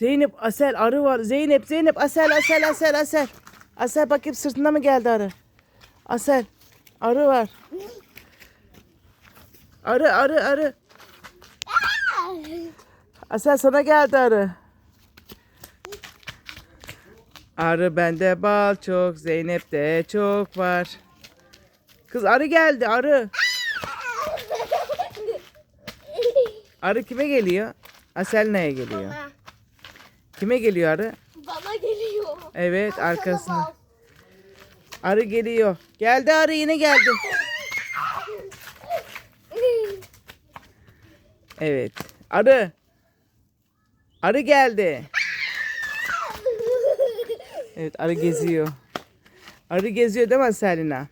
Zeynep Asel arı var. Zeynep Zeynep Asel Asel Asel Asel. Asel bakayım sırtına mı geldi arı? Asel arı var. Arı arı arı. Asel sana geldi arı. Arı bende bal çok, Zeynep'te çok var. Kız arı geldi arı. Arı kime geliyor? Asel neye geliyor? Kime geliyor arı? Bana geliyor. Evet arkasına. Arı geliyor. Geldi arı yine geldi. Evet. Arı. Arı geldi. Evet arı geziyor. Arı geziyor değil mi Selina?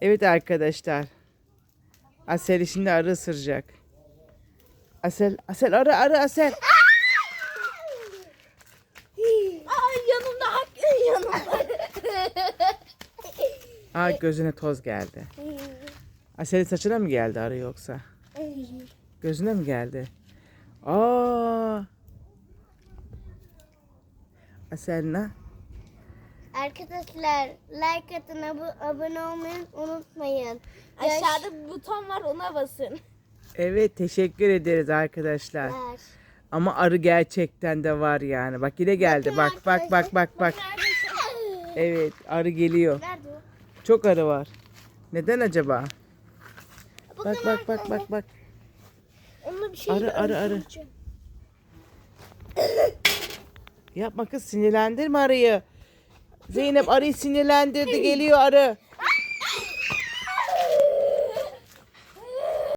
Evet arkadaşlar. Asel şimdi arı ısıracak. Asel, Asel arı arı Asel. Aa gözüne toz geldi. Asel'in saçına mı geldi arı yoksa? Gözüne mi geldi? Aa. Aselna. Arkadaşlar like atın ab- abone olmayı unutmayın. Aşağıda buton var ona basın. Evet teşekkür ederiz arkadaşlar. Ama arı gerçekten de var yani. Bak yine geldi. Bak bak bak bak bak. Evet arı geliyor. Nerede o? Çok arı var. Neden acaba? Bak bak bak bak bak. Onunla bir şey Arı arı arı. Yapma kız sinirlendirme arıyı. Zeynep arıyı sinirlendirdi geliyor arı.